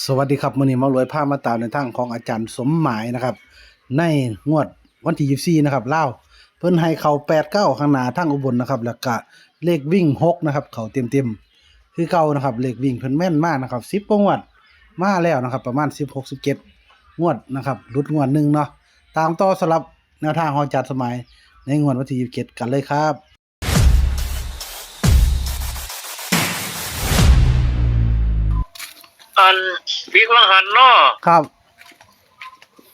สวัสดีครับมื้อนี้มารวยพามาตามในทางของอาจารย์สมหมายนะครับ ในงวดวันที่ยี่24นะครับเล่าเพิ่นให้เข้าข้างหน้าทางอุบลนะครับ แล้วก็เลขวิ่ง6นะครับ เขาเต็มๆคือเก่านะครับ เลขวิ่งเพิ่นแม่นมากนะครับ10กว่างวดมาแล้วนะครับ ประมาณ16 17งวดนะครับหลุดงวดหนึ่งเนาะตามต่อสำหรับแนวทางของอาจารย์สมหมายในงวดวันที่27กันเลยครับ อันวิกลังหันเนาะครับ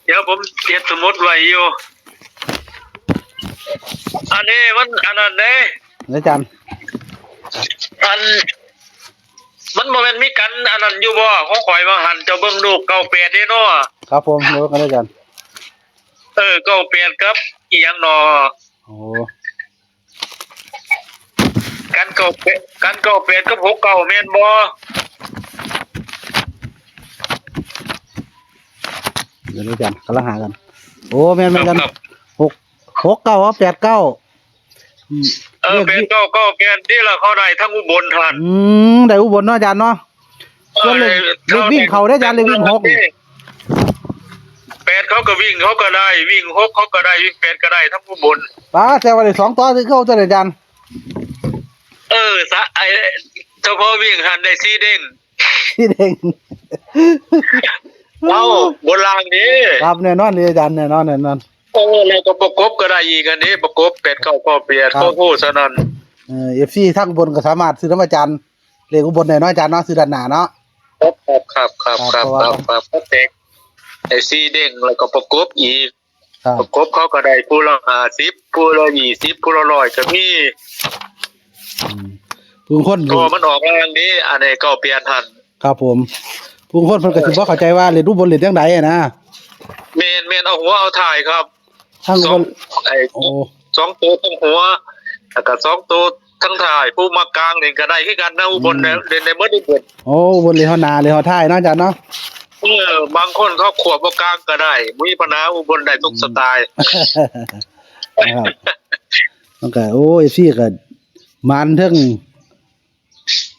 เดี๋ยวผมเขียนสมุดไว้อยู่ อันนี้มันอันนั้นเด้อาจารย์อัน มันโมเมนมีกันอันนั้นอยู่บ่ของข่อยมาหันเจ้าเบิ่งลูกเก้าแปดเด้เนาะครับผมเดี๋ยวกันอาจารย์เออเก้าแปดครับอีหยังเนาะโอ้กันเก้าแปดกันเก้าแปดกับหกเก้าแม่นบ่ ดี๋ยวอาจารย์กำลังหากัน โอ้แม่นคแม่รันบกันครับ หกหกเก้าอ๋อแปดเก้าอืมเออแปดเก้าเก้าแปดนี่ล่ะเขาได้ทั้งอุบลท่านอืมได้อุบลเนาะอาจารย์เนาะส่วนเลขเลขวิ่งเขาได้อาจารย์เลขวิ่งหกแปดเขาก็วิ่งเขาก็ได้ วิ่งหกเขาก็ได้วิ่งแปดก็ได้ทั้งอุบลป้าแซวว่าได้สองตัวซื้อเข้าตัวเลยอาจารย์เออสะไอเฉพาะวิ่งหันได้ซีเด้งที่เด้ง เอ้าบนรางนี้ครับแน่นอนเลยอาจารย์แน่นอนแน่นอนโอ้แล้วก็ประกบก็ได้อีกอันนี้ประกบเป็ดเข้าก็เปียดครับโอ้โหสนั่นเออฟซีทั้งอุบลก็สามารถซื้อน้ำอาจารย์เลขอุบลได้เนาะอาจารย์เนาะซื้อด้านหน้าเนาะครับครับครับครับคครัรับบครับครับเด็กไอซีเด้งแล้วก็ประกบอีกครับประกบเขาก็ได้ผู้ละห้าสิบผู้ละยี่สิบผู้ละร้อยก็มีอืมผู้คนตัวมันออกรางนี้อันนี้ก็เปลี่ยนหันครับผม ผู้คนเพิ่นก็สิบ่เข้าใจว่าเลขอุบลเลขจังไดอะนะเมนเมนเอาหัวเอาถ่ายครับทั้งอุสบองลไอโอ้สองตัวทั้งหัวแล้วก็สองตัวทั้งถ่าย ผู้มากลางเล่นก็ได้คือกันนะอุบลเนี่ยเล่นในเมื่ออุบลโอ้อุบลเลขเฮาหน้าเลขเฮาท้ายเนาะอาจารย์เนาะ เออบางคนเขาขวบกลางก็ได้มีปัญหาอุบลได้ทุกสไตล์ นะครับมันก็โอ้ยซี่ก็มันเทิง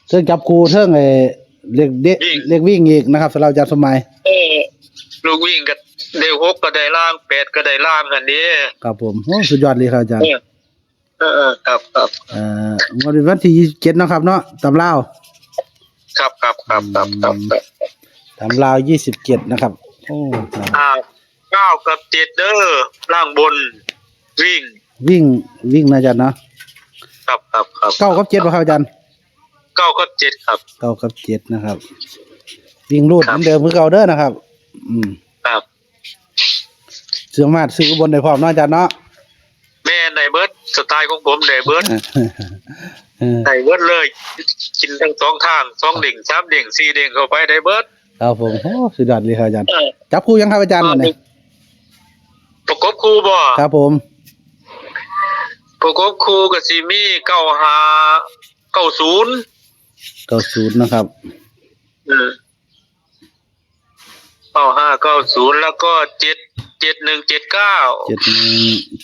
เทิงจับกูเทิงไอ้ เล็กเด็กเล็กวิ่งอีกนะครับสำหรับอาจารย์สมัยเออลูกวิ่งก็ได้หกก็ได้ล่างแปดก็ได้ล่างอันนี้ครับผมโอ้สุดยอดเลยครับอาจารย์เออเออเออครับครับเอ่อวันนี้วันที่27เนาะครับเนาะตำลาวครับครับครับครับครับครับตำลาว27นะครับโอ้ครับอ่าเก้ากับเจ็ดเด้อล่างบน วิ่งวิ่งวิ่งนะอาจารย์เนาะครับครับครับเก้ากับเจ็ดบ่ครับอาจารย์ เก้ากับเจ็ดครับ เก้ากับเจ็ดนะครับ วิ่งรูดครัเหบมือนเดิมคือเก่าเด้อนะครับ อืมครับเสื่อมาซื้ออุบลได้พร้อมเนาะอาจารย์เนาะแม่ในเบิร์ดสไตล์ของผมในเบิร์ดเออในเบิร์ดเลย กินทั้งสองทางสองเด่งสามเด่งสี่เด่งเข้าไปในเบิร์ดครับผมโอ้สุดยอดเลยครับอาจารย์เออจับคู่ยังครับอาจารย์วันนี้ประกบคู่บ่ครับผมประกบคู่กับซีมี่เก้าหาเก้าศูนย์ เก้าศูนย์นะครับเก้าห้าเก้าศูนย์แล้วก็เจ็ดเจ็ดหนึ่งเจ็ดเก้าเจ็ดหนึ่ง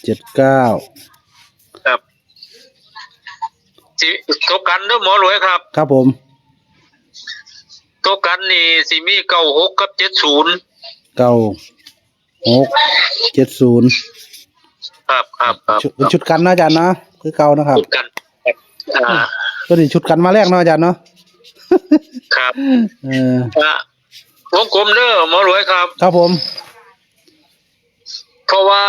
เจ็ดเก้าครับสิตกกันเด้อหมอรวยครับครับผมตกกันนี่ซีมี่เก้าหกกับเจ็ดศูนย์เก้าหกเจ็ดศูนย์ครับครับครับชุดเป็นชุดกันเนาะอาจารย์เนาะคือเก่านะครับ ตกกันครับอ่า ตัวนี้ชุดกันมาแรกเนาะอาจารย์เนาะครับเอออะวงกลมเด้อหมอรวยครับ ครับผม เพราะว่า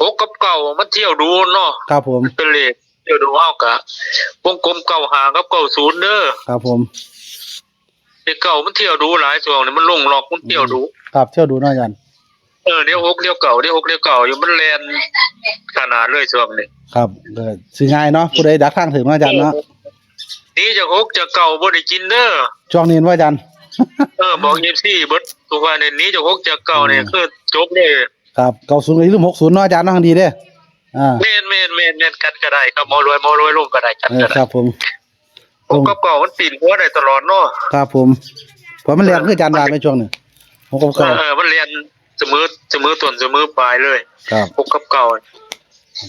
หกกับเก่ามันเที่ยวดูเนาะครับผม เป็นเลขเที่ยวดูเอากะวงกลมเก่าหากับเก่าศูนย์เด้อครับผมเลขเก่ามันเที่ยวดูหลายช่วงนี่มันลงหลอกมันเที่ยวดูครับเที่ยวดูเนาะอาจารย์เออเดี๋ยวหกเดี๋ยวเก่าเดี๋ยวหกเดี๋ยวเก่าอยู่มันแลนขนาดเลยช่วงนี้ครับก็ซื้อง่ายเนาะผู้ใดดักทางถึงเนาะอาจารย์เนาะ นี่จะหกจะเก่าบ่ได้กินเด้อช่วงนี้ว่าอาจารย์เออบอกยิมซี่เบิดทุกวันนี้นี้จะหกจะเก่าเนี่ยคือจบเลยครับเก้าศูนย์หรือหกศูนย์เนาะอาจารย์เนาะทางดีเด้ออ่าเมนเมนเมนเมนกันก็ได้ครับหมอรวยหมอรวยลงก็ได้กันเออก็คได้รับผมหกกับเก่ามันปีนหัวได้ตลอดเนาะครับผมเพราะมันเรียนคืออาจารย์ดาในช่วงหนึ่งหกกับเอเก้าอเออมันเรียนเสมอเสมอต้นเสมอปลายเลยครับหกกับเก่า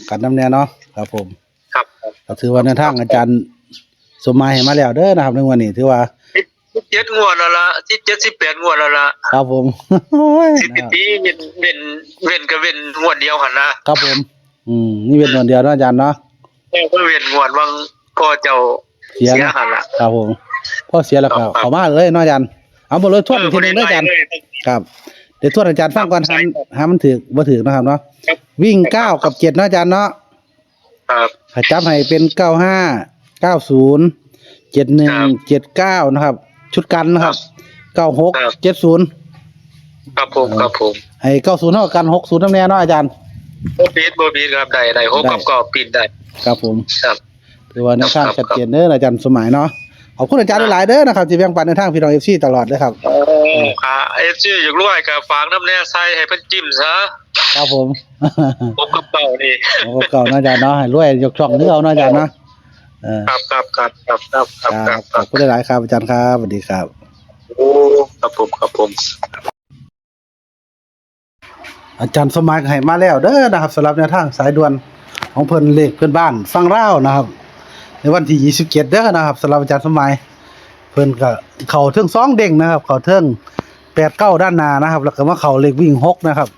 กันน้ำแน่เนาะครับผม ครับก็ถือว่าในทางอาจารย์ สมหมายให้มาแล้วเด้อนะครับในวันนี้ถือว่าเจ็ดงวดแล้วละที่เจ็ดสิบแปดงวดแล้วละครับผมโอ้ยสิบปีเว้นเว้นเว้นก็เว้นงวดเดียวหันนะครับผม อืมนี่เป็นวันเดียวเนาะอาจารย์เนาะแม่ก็เว้นงวดวังพ่อเจ้าเสียเสียนะหันละครับผมพอเสียแล้วก็เข้ามาเลยเนาะอาจารย์เอาบ่เลยทวนอีกทีหนึงเด้ออาจารย์ ครับเดี๋ยวทวนอาจารย์ฟังก่อนหาหามันถือบ่ถือนะครับเนาะครับวิ่งเก้ากับเจ็ดเนาะอาจารย์เนาะครับให้จับให้เป็นเก้าห้า เก้าศูนย์เจ็ดหนึ่งครับเจ็ดเก้านะครับ ชุดกันนะครับเก้าหกครับ เจ็ดศูนย์ครับผมครับผมให้เก้าศูนย์เท่ากันหกศูนย์น้ำแน่เนาะอาจารย์ โบบีดโบบีดครับได้ได้หกกับกอบปิดได้ครับผมครับ ถือว่าในทางครับชัดเจนเด้ออาจารย์สมัยเนาะขอบคุณอาจารย์หลายๆเด้อนะครับที่แบ่งปันในทางพี่น้องเอฟซีตลอดเลยครับ โอ้ค่ะเอฟซีอยากรวยกับฝากน้ำแน่ใส่ให้เพิ่นจิ้มซะครับผม ผมกับเป่านี่ โอ้เก่าเนาะอาจารย์เนาะให้รวยยกช่องนึกเอาเนาะอาจารย์เนาะ เออครับครับครับครับครับคครัรับบคขรัอบคุณหลายๆครับอาจารย์ครับสวัสดีครับ โอ้ครับผมครับผมอาจารย์สมัยให้มาแล้วเด้อนะครับสำหรับแนวทางสายด่วนของเพิ่นเลขเพื่อนบ้านฟังเล่าวนะครับ ในวันที่27เด้อนะครับสำหรับอาจารย์สมัยเพิ่นก็เข้าเทิงสองเด้งนะครับ เข้าเทิง8 9ด้านหน้านะครับ แล้วก็มาเข้าเลขวิ่งหกนะครับ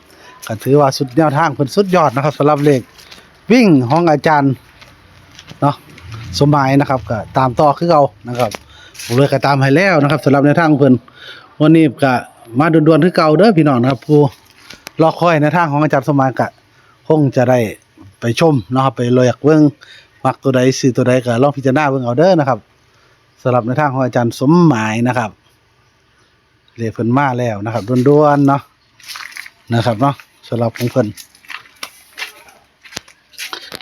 ก็ถือว่าสุดแนวทางเพิ่นสุดยอดนะครับสำหรับเลขวิ่งของอาจารย์เนาะ สมัยนะครับก็ตามต่อคือเก่านะครับผมเลยก็ตามให้แล้วนะครับสำหรับแนทางเพิ่นวันนี้ก็มาด่วนๆคือเก่าเด้อพี่น้องนะครับผู้รอคอยในทางของอาจารย์สมานกะคงจะได้ไปชมนะครับไปเลือกเบิ่งมักตัวใดซื้อตัวใดก็ลองพิจารณาเบิ่งเอาเด้อนะครับสำหรับในทางของอาจารย์สมหมายนะครับเรียกเพิ่นมาแล้วนะครับด่วนๆเนาะนะครับเนาะสำหรับของเพิ่น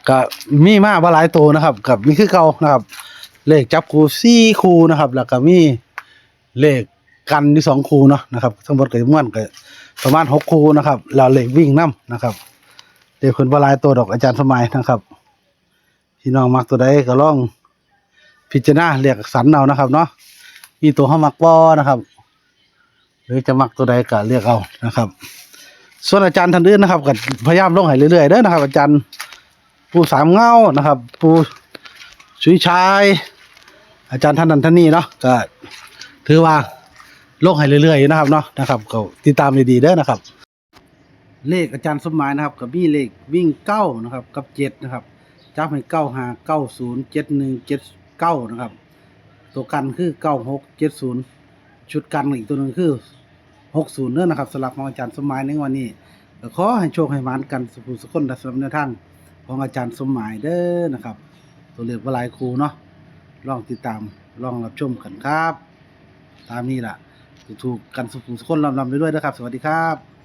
ก็มีมาบ่หลายตัวนะครับ กับมีคือเก่านะครับ เลขจับคู่สี่คู่นะครับ แล้วก็มีเลขกันที่สองคู่เนาะนะครับทั้งหมดก็จำนวนก็ประมาณหกคู่นะครับแล้วเหล็กวิ่งน้ำนะครับเดี๋ยวคนบหลายตัวดอกอาจารย์สมัยนะครับพี่น้องมักตัวใดก็ลองพิจารณาเรียกสรรเอานะครับ เนาะมีตัวเข้ามักบ่นะครับ หรือจะมักตัวใดก็เรียกเอานะครับ ส่วนอาจารย์ท่านอื่นนะครับก็พยายามลงให้เรื่อยๆเด้อนะครับ อาจารย์ ปูสามเงานะครับ ปูชุยชาย อาจารย์ท่านนันท่านนี้เนาะก็ถือว่าลงให้เรื่อยๆนะครับเนาะนะครับก็ติดตามดีๆเด้อนะครับ เลขอาจารย์สมหมายนะครับกับมีเลขวิ่งเก้านะครับ กับเจ็ดนะครับจับให้เก้าห้าเก้าศูนย์เจ็ดหนึ่งเจ็ดเก้านะครับ ตัวกันคือเก้าหกเจ็ดศูนย์ชุดกันอีกตัวหนึ่งคือหกศูนย์เด้อนะครับสำหรับของอาจารย์สมหมายในวันนี้ขอให้โชคให้หมานกันสุขสุขคนและสำหรับแนวทาง ของอาจารย์สมหมายเด้อนะครับ ตัวเลขว่าหลายครูเนาะลองติดตามลองรับชมกันครับ ตามนี้ล่ะถูกๆกันสุขสุขคนลำลำไปด้วยนะครับ สวัสดีครับ